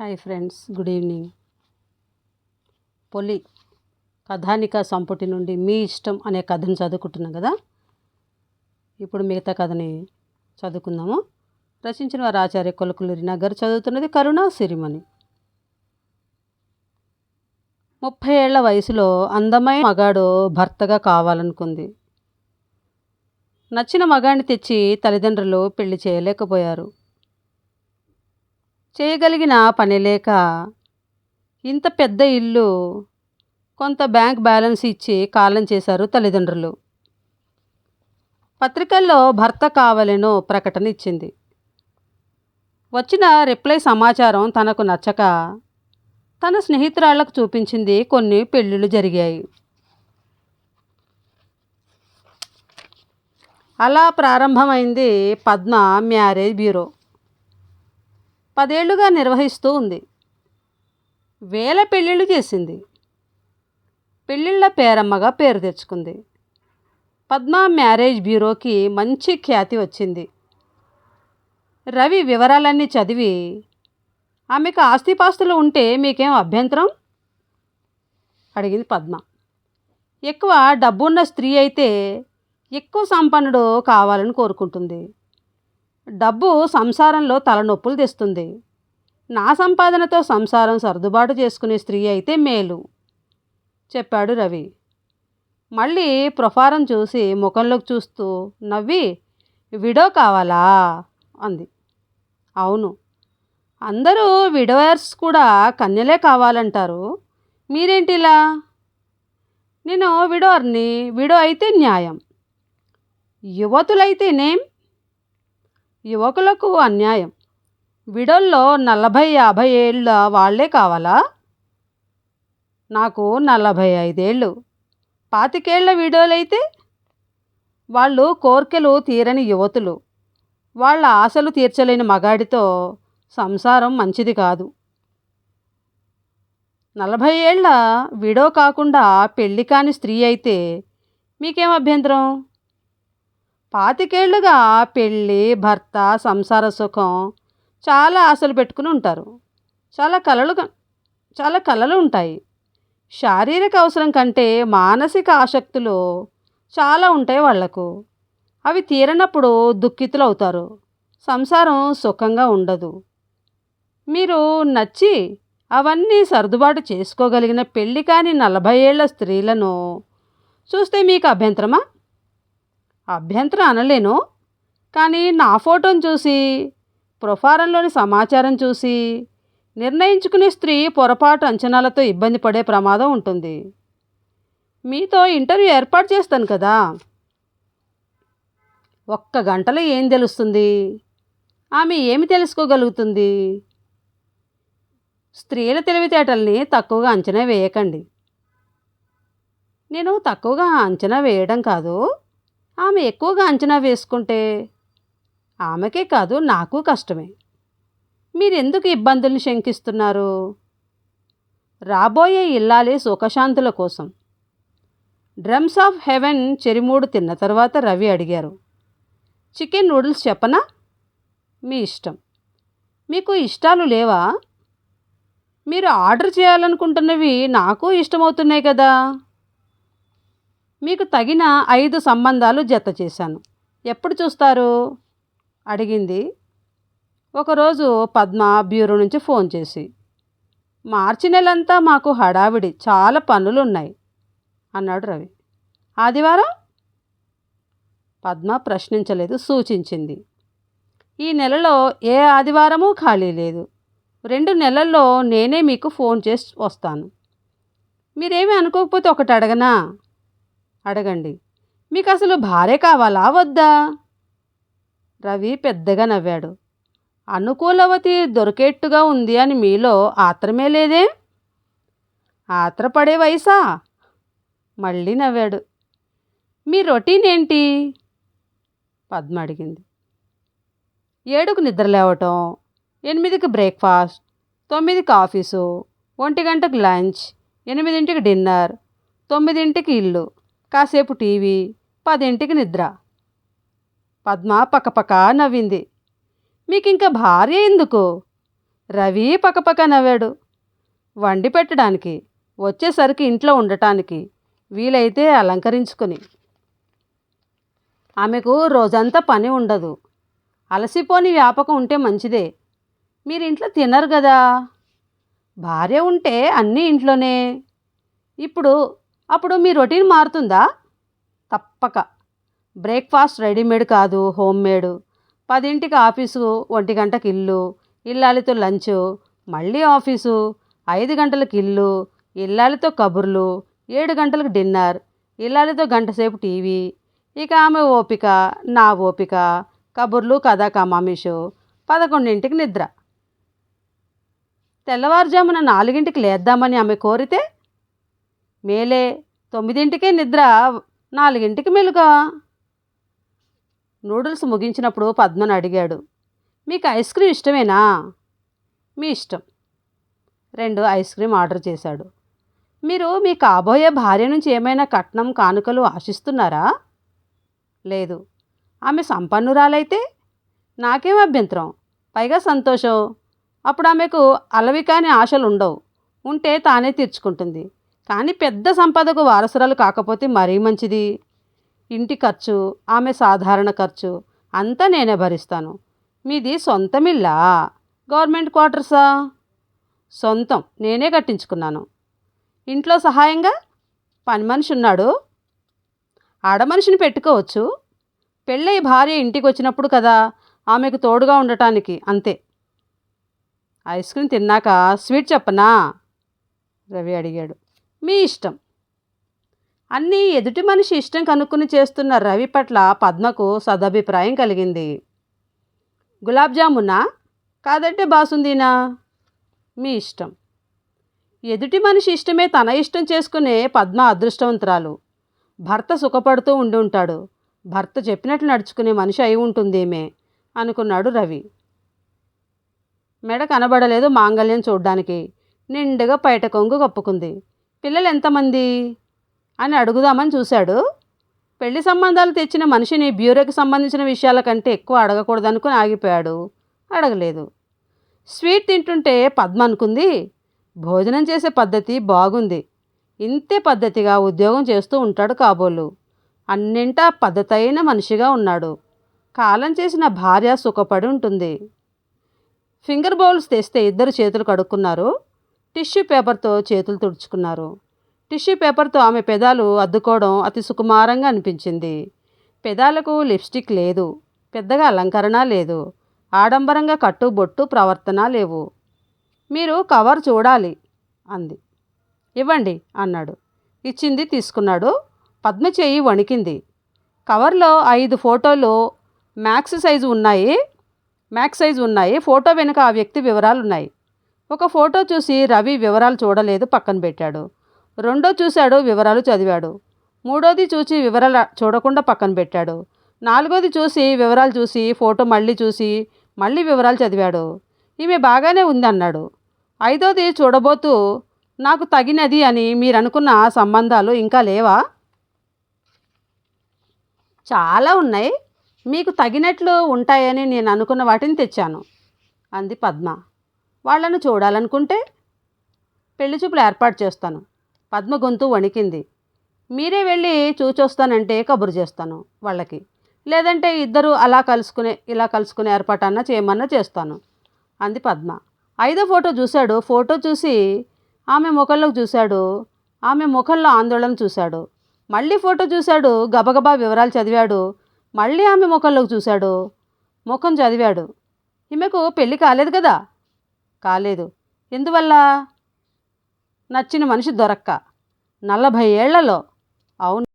Hi friends good evening. Poli కథానిక సంపుటి నుండి మీ ఇష్టం అనే కథను చదువుకుంటున్నాం కదా? ఇప్పుడు మిగతా కథని చదువుకుందాము. రచించిన వారు ఆచార్య కొలకులూరి నగర్ చదువుతున్నది కరుణ సిరిమణి. ముప్పై ఏళ్ళ వయసులో అందమైన మగాడు భర్తగా కావాలనుకుంది. నచ్చిన మగాడిని తెచ్చి తల్లిదండ్రులు పెళ్ళి చేయలేకపోయారు. చేయగలిగిన పని లేక ఇంత పెద్ద ఇల్లు కొంత బ్యాంక్ బ్యాలెన్స్ ఇచ్చి కాలం చేశారు తల్లిదండ్రులు. పత్రికల్లో భర్త కావాలను ప్రకటన ఇచ్చింది. వచ్చిన రిప్లై సమాచారం తనకు నచ్చక తన స్నేహితురాళ్ళకు చూపించింది కొన్ని పెళ్ళిళ్ళు జరిగాయి. అలా ప్రారంభమైంది పద్మ మ్యారేజ్ బ్యూరో. పదేళ్ళుగా నిర్వహిస్తూ ఉంది. వేల పెళ్ళిళ్ళు చేసింది. పెళ్ళిళ్ళ పేరమ్మగా పేరు తెచ్చుకుంది. పద్మ మ్యారేజ్ బ్యూరోకి మంచి ఖ్యాతి వచ్చింది. రవి వివరాలన్నీ చదివి ఆమెకు ఆస్తిపాస్తులు ఉంటే మీకేం అభ్యంతరం? అడిగింది పద్మ. ఎక్కువ డబ్బున్న స్త్రీ అయితే ఎక్కువ సంపన్నుడు కావాలని కోరుకుంటుంది. డబ్బు సంసారంలో తలనొప్పులు తెస్తుంది. నా సంపాదనతో సంసారం సర్దుబాటు చేసుకునే స్త్రీ అయితే మేలు చెప్పాడు రవి. మళ్ళీ ప్రొఫారం చూసి ముఖంలోకి చూస్తూ నవ్వి విడో కావాలా? అంది. అవును. అందరూ విడోయర్స్ కూడా కన్యలే కావాలంటారు. మీరేంటిలా నేను విడోర్ని విడో అయితే న్యాయం. యువతులైతేనేం? యువకులకు అన్యాయం. విడోల్లో నలభై యాభై ఏళ్ళ వాళ్ళే కావాలా? నాకు నలభై ఐదేళ్ళు. పాతికేళ్ళ విడోలైతే? వాళ్ళు కోర్కెలు తీరని యువతులు. వాళ్ళ ఆశలు తీర్చలేని మగాడితో సంసారం మంచిది కాదు. నలభై ఏళ్ళ విడో కాకుండా పెళ్ళి కాని స్త్రీ అయితే మీకేం అభ్యంతరం? పాతికేళ్ళుగా పెళ్ళి భర్త సంసార సుఖం చాలా ఆశలు పెట్టుకుని ఉంటారు. చాలా కలలు చాలా కలలు ఉంటాయి. శారీరక అవసరం కంటే మానసిక ఆసక్తులు చాలా ఉంటాయి వాళ్ళకు. అవి తీరనప్పుడు దుఃఖితులు అవుతారు. సంసారం సుఖంగా ఉండదు. మీరు నచ్చి అవన్నీ సర్దుబాటు చేసుకోగలిగిన పెళ్ళి కాని నలభై ఏళ్ళ స్త్రీలను చూస్తే మీకు అభ్యంతరమా? అభ్యంతరం అనలేను. కానీ నా ఫోటోను చూసి ప్రొఫారంలోని సమాచారం చూసి నిర్ణయించుకునే స్త్రీ పొరపాటు అంచనాలతో ఇబ్బంది పడే ప్రమాదం ఉంటుంది. మీతో ఇంటర్వ్యూ ఏర్పాటు చేస్తాను కదా. ఒక్క గంటలో ఏం తెలుస్తుంది? ఆమె ఏమి తెలుసుకోగలుగుతుంది? స్త్రీల తెలివితేటల్ని తక్కువగా అంచనా వేయకండి. నేను తక్కువగా అంచనా వేయడం కాదు. ఆమె ఎక్కువగా అంచనా వేసుకుంటే ఆమెకే కాదు నాకు కష్టమే. మీరెందుకు ఇబ్బందుల్ని శంకిస్తున్నారు? రాబోయే ఇల్లాలి సుఖశాంతుల కోసం. డ్రమ్స్ ఆఫ్ హెవెన్ చెరిమూడు తిన్న తర్వాత రవి అడిగారు. చికెన్ నూడిల్స్ చెప్పనా? మీ ఇష్టం. మీకు ఇష్టాలు లేవా? మీరు ఆర్డర్ చేయాలనుకుంటున్నవి నాకు ఇష్టమవుతున్నాయి కదా? మీకు తగిన ఐదు సంబంధాలు జత చేశాను. ఎప్పుడు చూస్తారు? అడిగింది. ఒకరోజు పద్మ బ్యూరో నుంచి ఫోన్ చేసి మార్చి నెలంతా మాకు హడావిడి చాలా పనులు ఉన్నాయి అన్నాడు రవి. ఆదివారం? పద్మ ప్రశ్నించలేదు సూచించింది. ఈ నెలలో ఏ ఆదివారమూ ఖాళీ లేదు. రెండు నెలల్లో నేనే మీకు ఫోన్ చేసి వస్తాను. మీరేమీ అనుకోకపోతే ఒకటి అడగనా? అడగండి. మీకు అసలు భార్య కావాలా? వద్దా? రవి పెద్దగా నవ్వాడు. అనుకూలవతి దొరికేట్టుగా ఉంది అని మీలో ఆత్రమే లేదే? ఆత్రపడే వయసా? మళ్ళీ నవ్వాడు. మీ రొటీన్ ఏంటి పద్మ అడిగింది. ఏడుకు నిద్ర లేవటం ఎనిమిదికి బ్రేక్ఫాస్ట్ తొమ్మిదికి ఆఫీసు ఒంటి గంటకు లంచ్ ఎనిమిదింటికి డిన్నర్ తొమ్మిదింటికి ఇల్లు. కాసేపు టీవీ పదింటికి నిద్ర. పద్మ పక్కపక్క నవ్వింది. మీకు ఇంకా భార్య ఎందుకు? రవి పకపక నవ్వాడు. వండి పెట్టడానికి వచ్చేసరికి ఇంట్లో ఉండటానికి వీలైతే అలంకరించుకొని. ఆమెకు రోజంతా పని ఉండదు. అలసిపోని వ్యాపకం ఉంటే మంచిదే. మీరు ఇంట్లో తినరు కదా భార్య ఉంటే అన్నీ ఇంట్లోనే. ఇప్పుడు అప్పుడు మీ రొటీన్ మారుతుందా? తప్పక. బ్రేక్ఫాస్ట్ రెడీమేడ్ కాదు హోమ్ మేడ్ పదింటికి ఆఫీసు ఒంటి గంటకి ఇల్లు ఇల్లాలితో లంచ్ మళ్ళీ ఆఫీసు ఐదు గంటలకు ఇల్లు ఇల్లాలితో కబుర్లు ఏడు గంటలకు డిన్నర్ ఇల్లాలితో గంటసేపు టీవీ ఇక ఆమె ఓపిక నా ఓపిక కబుర్లు కథా కమామిషు పదకొండింటికి నిద్ర. తెల్లవారుజామున నాలుగింటికి లేద్దామని ఆమె కోరితే మేలే. తొమ్మిదింటికే నిద్ర. నాలుగింటికి మెలుగా నూడిల్స్ ముగించినప్పుడు పద్మను అడిగాడు. మీకు ఐస్ క్రీమ్ ఇష్టమేనా? మీ ఇష్టం. రెండు ఐస్ క్రీమ్ ఆర్డర్ చేశాడు. మీరు మీ కాబోయే భార్య నుంచి ఏమైనా కట్నం కానుకలు ఆశిస్తున్నారా? లేదు. ఆమె సంపన్నురాలైతే నాకేం అభ్యంతరం? పైగా సంతోషం. అప్పుడు ఆమెకు అలవి కాని ఆశలు ఉండవు ఉంటే తానే తీర్చుకుంటుంది. కానీ పెద్ద సంపదకు వారసురాలు కాకపోతే మరీ మంచిది. ఇంటి ఖర్చు ఆమె సాధారణ ఖర్చు అంతా నేనే భరిస్తాను. మీది సొంతమిల్లా? గవర్నమెంట్ క్వార్టర్సా? సొంతం నేనే కట్టించుకున్నాను. ఇంట్లో సహాయంగా? పని మనిషి ఉన్నాడు. ఆడమనిషిని పెట్టుకోవచ్చు. పెళ్ళై భార్య ఇంటికి వచ్చినప్పుడు కదా ఆమెకు తోడుగా ఉండటానికి అంతే. ఐస్ క్రీమ్ తిన్నాక స్వీట్ చెప్పనా? రవి అడిగాడు. మీ ఇష్టం. అన్నీ ఎదుటి మనిషి ఇష్టం కనుక్కుని చేస్తున్న రవి పట్ల పద్మకు సదభిప్రాయం కలిగింది. గులాబ్ జామునా? కాదంటే బాసుందీనా? మీ ఇష్టం. ఎదుటి మనిషి ఇష్టమే తన ఇష్టం చేసుకునే పద్మ అదృష్టవంతురాలు. భర్త సుఖపడుతూ ఉండి ఉంటాడు భర్త చెప్పినట్లు నడుచుకునే మనిషి అయి ఉంటుందేమే? అనుకున్నాడు రవి. మెడ కనబడలేదు మాంగళ్యం చూడ్డానికి. నిండుగా పైట కొంగు కప్పుకుంది. పిల్లలు ఎంతమంది? అని అడుగుదామని చూశాడు. పెళ్ళి సంబంధాలు తెచ్చిన మనిషిని బ్యూరోకి సంబంధించిన విషయాల కంటే ఎక్కువ అడగకూడదనుకుని ఆగిపోయాడు. అడగలేదు. స్వీట్ తింటుంటే పద్మ అనుకుంది. భోజనం చేసే పద్ధతి బాగుంది. ఇంతే పద్ధతిగా ఉద్యోగం చేస్తూ ఉంటాడు కాబోలు. అన్నింటా పద్ధతైన మనిషిగా ఉన్నాడు. కాలం చేసిన భార్య సుఖపడి ఉంటుంది. ఫింగర్ బౌల్స్ తెస్తే ఇద్దరు చేతులు కడుక్కున్నారు. టిష్యూ పేపర్తో చేతులు తుడుచుకున్నారు. టిష్యూ పేపర్తో ఆమె పెదాలు అద్దుకోవడం అతి సుకుమారంగా అనిపించింది. పెదాలకు లిప్స్టిక్ లేదు. పెద్దగా అలంకరణ లేదు. ఆడంబరంగా కట్టు బొట్టు ప్రవర్తన లేవు. మీరు కవర్ చూడాలి అంది. ఇవ్వండి అన్నాడు. ఇచ్చింది తీసుకున్నాడు. పద్మ చేయి వణికింది. కవర్లో ఐదు ఫోటోలు మ్యాక్స్ సైజు ఉన్నాయి. మ్యాక్స్ సైజు ఉన్నాయి. ఫోటో వెనుక ఆ వ్యక్తి వివరాలు ఉన్నాయి ఒక ఫోటో చూసి రవి వివరాలు చూడలేదు పక్కన పెట్టాడు. రెండో చూశాడు వివరాలు చదివాడు. మూడోది చూసి వివరాలు చూడకుండా పక్కన పెట్టాడు. నాలుగోది చూసి వివరాలు చూసి ఫోటో మళ్ళీ చూసి మళ్ళీ వివరాలు చదివాడు. ఈమె బాగానే ఉంది అన్నాడు ఐదోది చూడబోతూ నాకు తగినది అని మీరు అనుకున్న సంబంధాలు ఇంకా లేవా? చాలా ఉన్నాయి. మీకు తగినట్లు ఉంటాయని నేను అనుకున్న వాటిని తెచ్చాను అంది పద్మ. వాళ్ళను చూడాలనుకుంటే పెళ్ళి చూపులు ఏర్పాటు చేస్తాను. పద్మ గొంతు వణికింది. మీరే వెళ్ళి చూచొస్తానంటే కబురు చేస్తాను వాళ్ళకి. లేదంటే ఇద్దరు అలా కలుసుకునే ఇలా కలుసుకునే ఏర్పాటన్నా చేయమన్నా చేస్తాను. అంది పద్మ. ఐదో ఫోటో చూశాడు. ఫోటో చూసి ఆమె ముఖంలోకి చూశాడు. ఆమె ముఖంలో ఆందోళన చూశాడు. మళ్ళీ ఫోటో చూశాడు. గబగబా వివరాలు చదివాడు. మళ్ళీ ఆమె ముఖంలోకి చూశాడు. ముఖం చదివాడు. ఈమెకు పెళ్ళి కాలేదు కదా? కాలేదు. ఎందువల్ల? నచ్చిన మనిషి దొరక్క. నలభై ఏళ్ళలో. అవును.